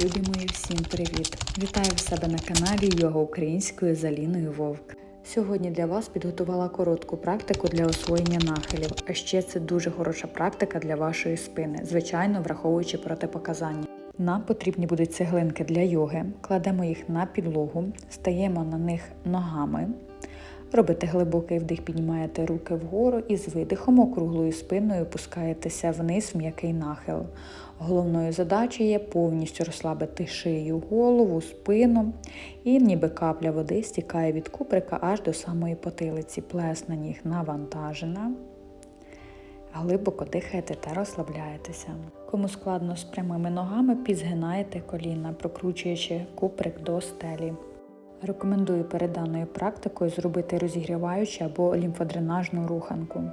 Любі мої, всім привіт! Вітаю в себе на каналі Йога Українською з Аліною Вовк. Сьогодні для вас підготувала коротку практику для освоєння нахилів. А ще це дуже хороша практика для вашої спини, звичайно, враховуючи протипоказання. Нам потрібні будуть цеглинки для йоги. Кладемо їх на підлогу, стаємо на них ногами. Робите глибокий вдих, піднімаєте руки вгору і з видихом округлою спиною опускаєтеся вниз в м'який нахил. Головною задачею є повністю розслабити шию, голову, спину і ніби капля води стікає від куприка аж до самої потилиці. Плесна ніг навантажена. Глибоко дихаєте та розслабляєтеся. Кому складно з прямими ногами, підзгинаєте коліна, прокручуючи куприк до стелі. Рекомендую перед даною практикою зробити розігріваючу або лімфодренажну руханку.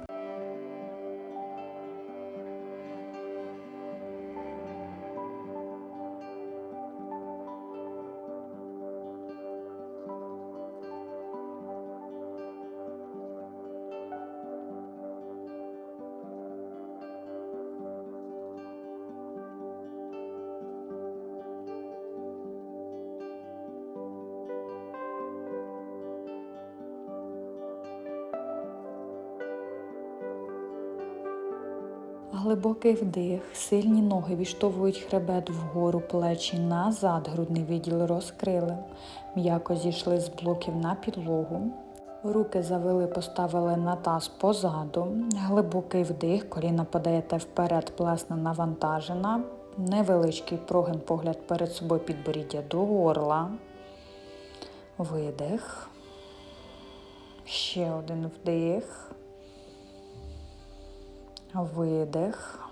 Глибокий вдих, сильні ноги відштовхують хребет вгору, плечі назад, грудний відділ розкрили. М'яко зійшли з блоків на підлогу. Руки завели, поставили на таз позаду. Глибокий вдих, коліна подаєте вперед, плесна навантажена. Невеличкий прогин погляд перед собою підборіддя до горла. Видих. Ще один вдих. Видих.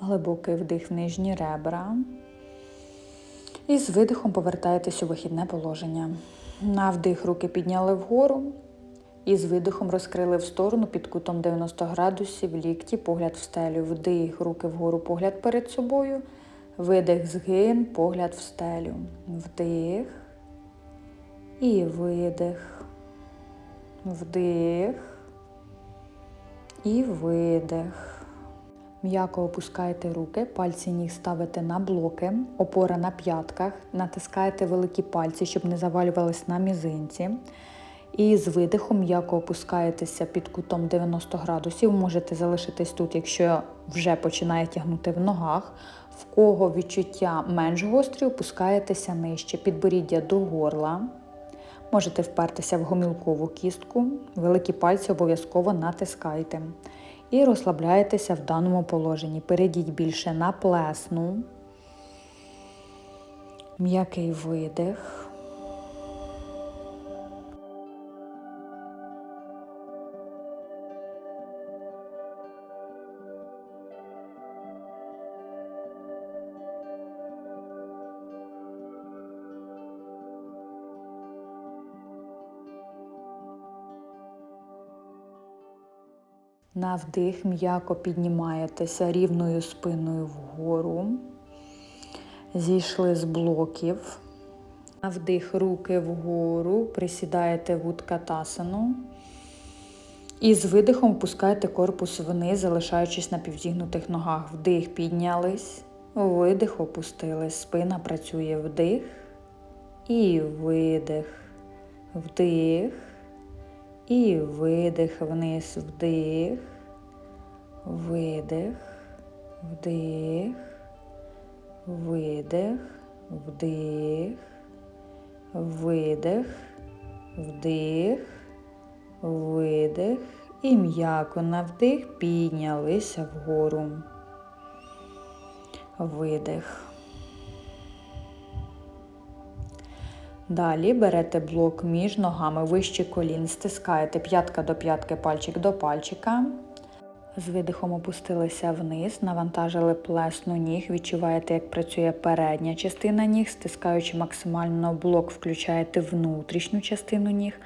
Глибокий вдих в нижні ребра. І з видихом повертаєтесь у вихідне положення. На вдих руки підняли вгору. І з видихом розкрили в сторону під кутом 90 градусів, лікті, погляд в стелю. Вдих, руки вгору, погляд перед собою. Видих, згин, погляд в стелю. Вдих. І видих. Вдих. І видих. М'яко опускаєте руки, пальці ніг ставите на блоки, опора на п'ятках, натискаєте великі пальці, щоб не завалювались на мізинці. І з видихом м'яко опускаєтеся під кутом 90 градусів. Можете залишитись тут, якщо вже починає тягнути в ногах. В кого відчуття менш гострі, опускаєтеся нижче, підборіддя до горла. Можете впертися в гомілкову кістку, великі пальці обов'язково натискайте. І розслабляєтеся в даному положенні. Перейдіть більше на плесну. М'який видих. На вдих м'яко піднімаєтеся рівною спиною вгору. Зійшли з блоків. На вдих руки вгору, присідаєте в уткатасану. І з видихом опускаєте корпус вниз, залишаючись на півзігнутих ногах. Вдих, піднялись, видих, опустились. Спина працює вдих і видих. Вдих. І видих вниз, вдих, видих, вдих, видих, вдих, видих, вдих, видих. І м'яко на вдих піднялися вгору. Видих. Далі берете блок між ногами вище колін, стискаєте п'ятка до п'ятки, пальчик до пальчика. З видихом опустилися вниз, навантажили плесну ніг, відчуваєте, як працює передня частина ніг, стискаючи максимально блок, включаєте внутрішню частину ніг,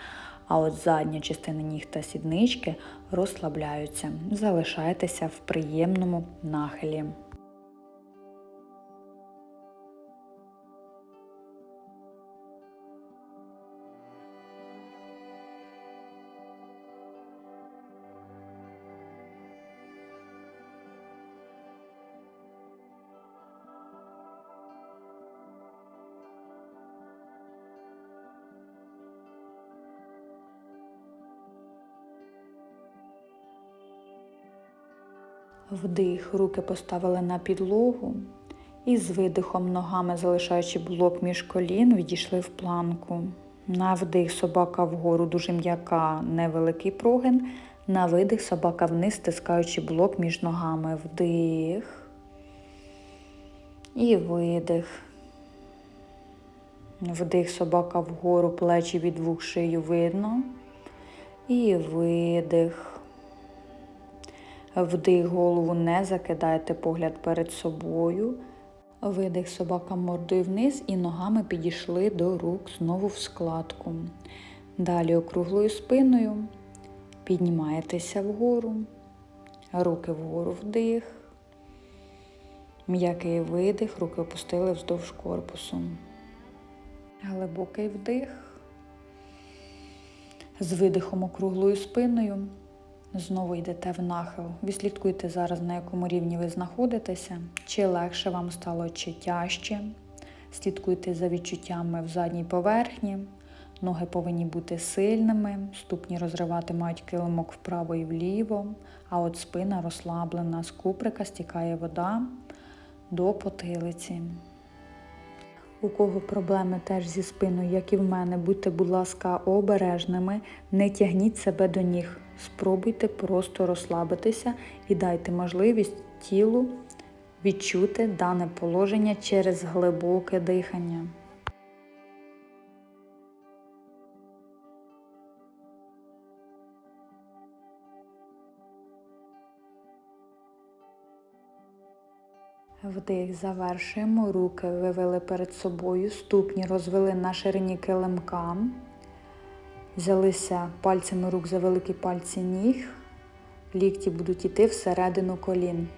а от задня частина ніг та сіднички розслабляються. Залишайтеся в приємному нахилі. Вдих, руки поставили на підлогу. І з видихом ногами, залишаючи блок між колін, відійшли в планку. На вдих собака вгору, дуже м'яка, невеликий прогин. На видих собака вниз, стискаючи блок між ногами. Вдих. І видих. Вдих собака вгору, плечі від двох шию видно. І видих. Вдих голову не закидайте погляд перед собою. Видих собака мордою вниз і ногами підійшли до рук знову в складку. Далі округлою спиною піднімаєтеся вгору, руки вгору вдих. М'який видих, руки опустили вздовж корпусу. Глибокий вдих. З видихом округлою спиною. Знову йдете в нахил. Відслідкуйте зараз, на якому рівні ви знаходитеся, чи легше вам стало, чи тяжче. Слідкуйте за відчуттями в задній поверхні. Ноги повинні бути сильними, ступні розривати мають килимок вправо і вліво, а от спина розслаблена, з куприка стікає вода до потилиці. У кого проблеми теж зі спиною, як і в мене, будьте, будь ласка, обережними, не тягніть себе до ніг. Спробуйте просто розслабитися і дайте можливість тілу відчути дане положення через глибоке дихання. Вдих, завершуємо. Руки вивели перед собою, ступні розвели на ширині килимка. Взялися пальцями рук за великі пальці ніг. Лікті будуть йти всередину колін.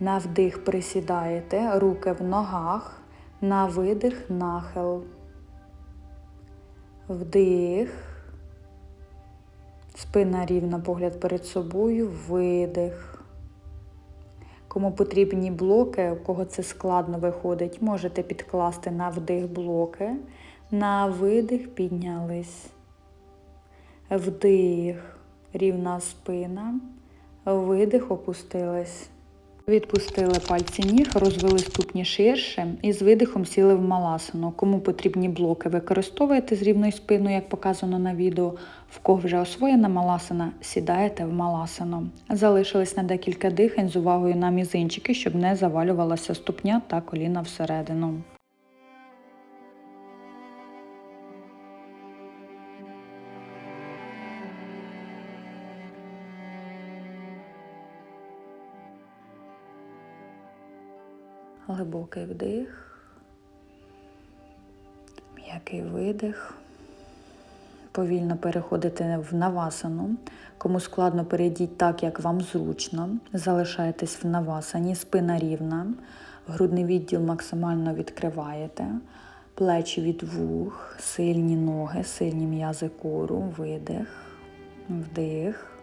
На вдих присідаєте, руки в ногах, на видих нахил. Вдих. Спина рівна, погляд перед собою, видих. Кому потрібні блоки, у кого це складно виходить, можете підкласти на вдих блоки, на видих піднялись. Вдих, рівна спина, видих, опустились. Відпустили пальці ніг, розвели ступні ширше і з видихом сіли в маласану. Кому потрібні блоки, використовуєте з рівною спиною, як показано на відео. В кого вже освоєна маласана, сідаєте в маласану. Залишились на декілька дихань з увагою на мізинчики, щоб не завалювалася ступня та коліна всередину. Глибокий вдих, м'який видих. Повільно переходите в навасану. Кому складно перейдіть так, як вам зручно. Залишаєтесь в навасані, спина рівна, грудний відділ максимально відкриваєте, плечі від вух, сильні ноги, сильні м'язи кору, видих, вдих.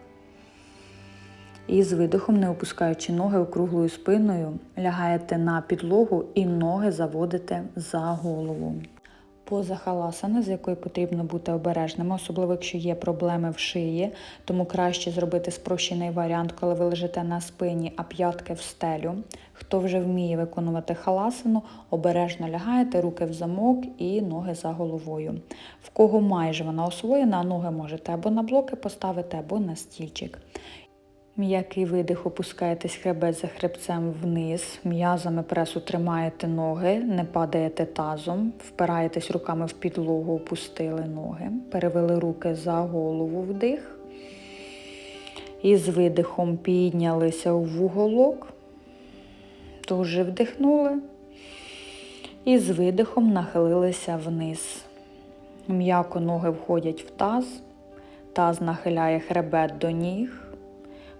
І з видихом, не опускаючи ноги округлою спиною, лягаєте на підлогу і ноги заводите за голову. Поза халасана, з якою потрібно бути обережними, особливо якщо є проблеми в шиї, тому краще зробити спрощений варіант, коли ви лежите на спині, а п'ятки в стелю. Хто вже вміє виконувати халасану, обережно лягаєте, руки в замок і ноги за головою. В кого майже вона освоєна, ноги можете або на блоки поставити, або на стільчик. М'який видих, опускаєтесь хребет за хребцем вниз, м'язами пресу тримаєте ноги, не падаєте тазом, впираєтесь руками в підлогу, опустили ноги, перевели руки за голову вдих. І з видихом піднялися в вуголок, дуже вдихнули. І з видихом нахилилися вниз. М'яко ноги входять в таз, таз нахиляє хребет до ніг.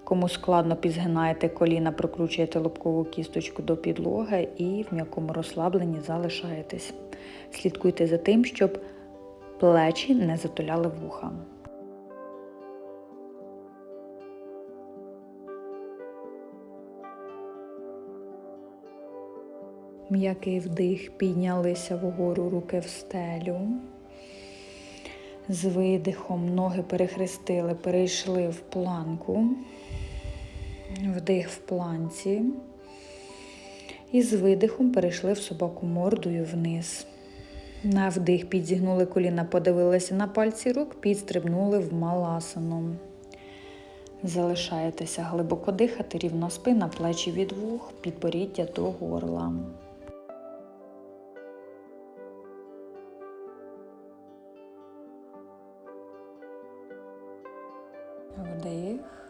Кому складно підзгинаєте коліна, прокручуєте лобкову кісточку до підлоги і в м'якому розслабленні залишаєтесь. Слідкуйте за тим, щоб плечі не затуляли вуха. М'який вдих, піднялися вгору руки в стелю. З видихом ноги перехрестили, перейшли в планку. Вдих в планці. І з видихом перейшли в собаку мордою вниз. На вдих підзігнули коліна, подивилися на пальці рук, підстрибнули в маласану. Залишаєтеся глибоко дихати, рівно спина, плечі від вух, підборіддя до горла. Вдих.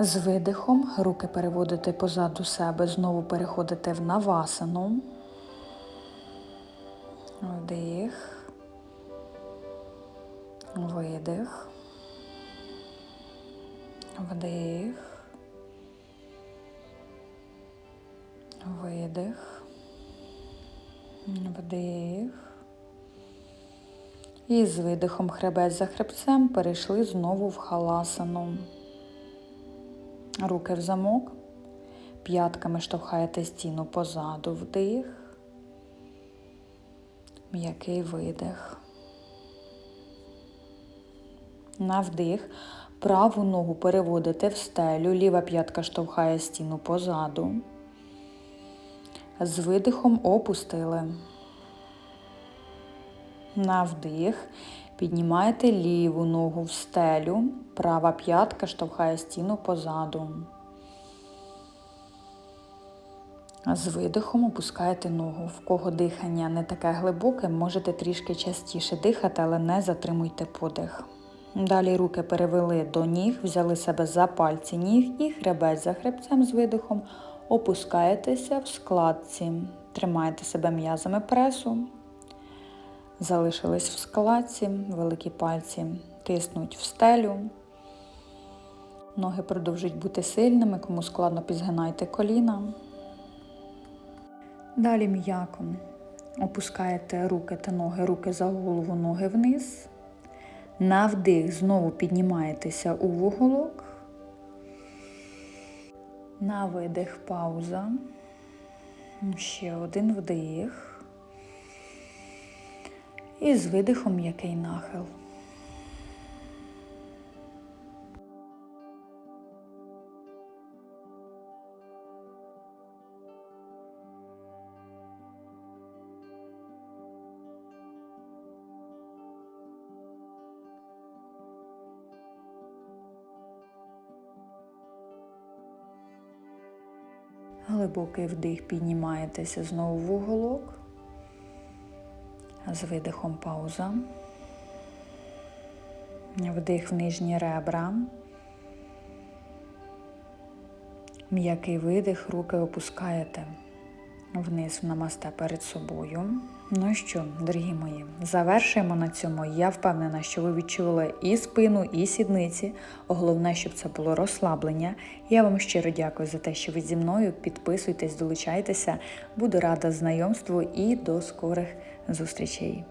З видихом руки переводите позаду себе, знову переходите в навасану. Вдих. Видих. Вдих. Видих. Вдих. І з видихом хребет за хребцем перейшли знову в халасану. Руки в замок. П'ятками штовхаєте стіну позаду вдих. М'який видих. На вдих. Праву ногу переводите в стелю, ліва п'ятка штовхає стіну позаду. З видихом опустили. На вдих. Піднімаєте ліву ногу в стелю, права п'ятка штовхає стіну позаду. З видихом опускаєте ногу. В кого дихання не таке глибоке, можете трішки частіше дихати, але не затримуйте подих. Далі руки перевели до ніг, взяли себе за пальці ніг і хребець за хребцем з видихом опускаєтеся в складці. Тримаєте себе м'язами пресу. Залишились в складці, великі пальці тиснуть в стелю. Ноги продовжують бути сильними, кому складно підзгинайте коліна. Далі м'яко опускаєте руки та ноги, руки за голову, ноги вниз. На вдих знову піднімаєтеся у вуголок. На видих пауза. Ще один вдих. І з видихом м'який нахил. Глибокий вдих піднімаєтеся знову в уголок. З видихом пауза. Вдих в нижні ребра. М'який видих, руки опускаєте вниз в намасте перед собою. Ну що, дорогі мої, завершуємо на цьому. Я впевнена, що ви відчули і спину, і сідниці. Головне, щоб це було розслаблення. Я вам щиро дякую за те, що ви зі мною. Підписуйтесь, долучайтеся. Буду рада знайомству і до скорих зустрічей.